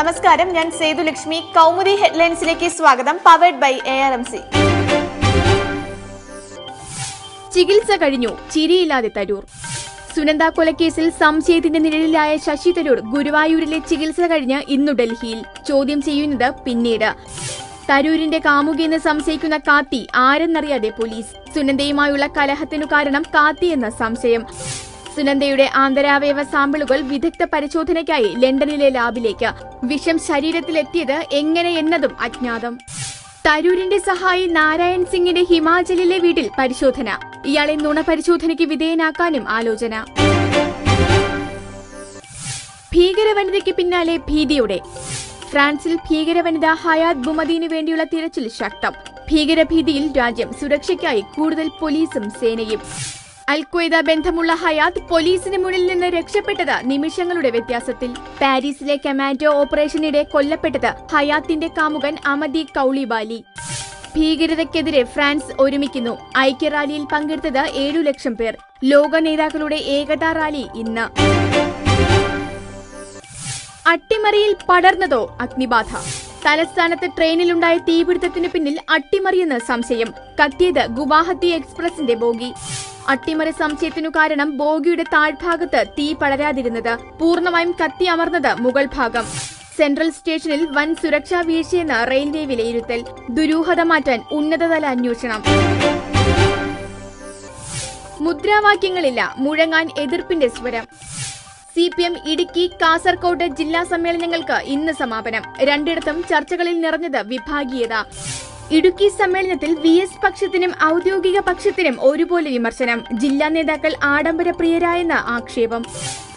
നമസ്കാരം. ഞാൻ സേതു ലക്ഷ്മി. കൗമുദി ഹെഡ്ലൈൻസിലേക്ക് സ്വാഗതം. Powered by A R M C ചികിത്സ കഴിഞ്ഞു. ചിരിയില്ലാതെ തരൂർ. സുനന്ദ കൊലക്കേസിൽ സംശയത്തിന്റെ നിഴലിലായ ശശി തരൂർ ഗുരുവായൂരിലെ ചികിത്സ കഴിഞ്ഞ് ഇന്നു ഡൽഹിയിൽ. ചോദ്യം ചെയ്യുന്നത് പിന്നീട്. തരൂരിന്റെ കാമുകിയെന്ന് സംശയിക്കുന്ന കാത്തി ആരെന്നറിയാതെ പോലീസ്. സുനന്ദയുമായുള്ള കലഹത്തിനു കാരണം കാത്തി എന്ന സംശയം. സുനന്ദയുടെ ആന്തരാവയവ സാമ്പിളുകൾ വിദഗ്ധ പരിശോധനയ്ക്കായി ലണ്ടനിലെ ലാബിലേക്ക്. വിഷം ശരീരത്തിലെത്തിയത് എങ്ങനെ എന്നതും അജ്ഞാതം. തരൂരിന്റെ സഹായി നാരായൺ സിംഗിന്റെ ഹിമാചലിലെ വീട്ടിൽ പരിശോധന. ഇയാളെ നുണ പരിശോധനയ്ക്ക് വിധേയനാക്കാനും ആലോചന. ഭീകരവനിതയ്ക്ക് പിന്നാലെ ഭീതിയുടെ. ഫ്രാൻസിൽ ഭീകരവനിത ഹയാത് ബുമദീനു വേണ്ടിയുള്ള തിരച്ചിൽ ശക്തം. ഭീകരഭീതിയിൽ രാജ്യം സുരക്ഷയ്ക്കായി കൂടുതൽ പോലീസും സേനയും. അൽക്വയ്ദ ബന്ധമുള്ള ഹയാത്ത് പോലീസിന് മുന്നിൽ നിന്ന് രക്ഷപ്പെട്ടത് നിമിഷങ്ങളുടെ വ്യത്യാസത്തിൽ. പാരീസിലെ കമാൻഡോ ഓപ്പറേഷനിടെ കൊല്ലപ്പെട്ടത് ഹയാത്തിന്റെ കാമുകൻ അമദി കൌളിബാലി. ഭീകരതയ്ക്കെതിരെ ഫ്രാൻസ് ഒരുമിക്കുന്നു. ഐക്യറാലിയിൽ പങ്കെടുത്തത് ഏഴു ലക്ഷം പേർ. ലോക നേതാക്കളുടെ ഏകതാ റാലി ഇന്ന്. അട്ടിമറിയിൽ പടർന്നതോ അഗ്നിബാധ? തലസ്ഥാനത്ത് ട്രെയിനിലുണ്ടായ തീപിടുത്തത്തിന് പിന്നിൽ അട്ടിമറിയെന്ന് സംശയം. കത്തിയത് ഗുവാഹത്തി എക്സ്പ്രസിന്റെ ബോഗി. അട്ടിമറി സംശയത്തിനു കാരണം ബോഗിയുടെ താഴ്ഭാഗത്ത് തീ പടരാതിരുന്നത് പൂർണമായും കത്തി അമർന്നത് മുകൾ ഭാഗം. സെൻട്രൽ സ്റ്റേഷനിൽ വൻ സുരക്ഷാ വീഴ്ചയെന്ന് റെയിൽവേ വിലയിരുത്തൽ ദുരൂഹത മാറ്റാൻ ഉന്നതതല അന്വേഷണം. മുദ്രാവാക്യങ്ങളില്ല മുഴങ്ങാൻ എതിർപ്പിന്റെ സ്വരം. C P M Idukki Kasaragod ജില്ലാ സമ്മേളനങ്ങൾക്ക് ഇന്ന് സമാപനം. രണ്ടിടത്തും ചർച്ചകളിൽ നിറഞ്ഞത് വിഭാഗീയത. ഇടുക്കി സമ്മേളനത്തിൽ വി എസ് പക്ഷത്തിനും ഔദ്യോഗിക പക്ഷത്തിനും ഒരുപോലെ വിമർശനം. ജില്ലാ നേതാക്കൾ ആഡംബര പ്രിയരായെന്ന് ആക്ഷേപം.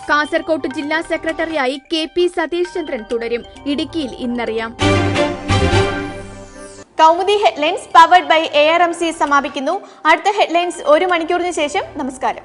കാസർകോട്ട് ജില്ലാ സെക്രട്ടറിയായി കെ പി സതീഷ് ചന്ദ്രൻ തുടരും. ഇടുക്കിയിൽ ഇന്നറിയാം. Kaumudi headlines powered by A R M C സമാപിക്കുന്നു. അടുത്ത ഹെഡ്ലൈൻസ് ഒരു മണിക്കൂറിന് ശേഷം നമസ്കാരം.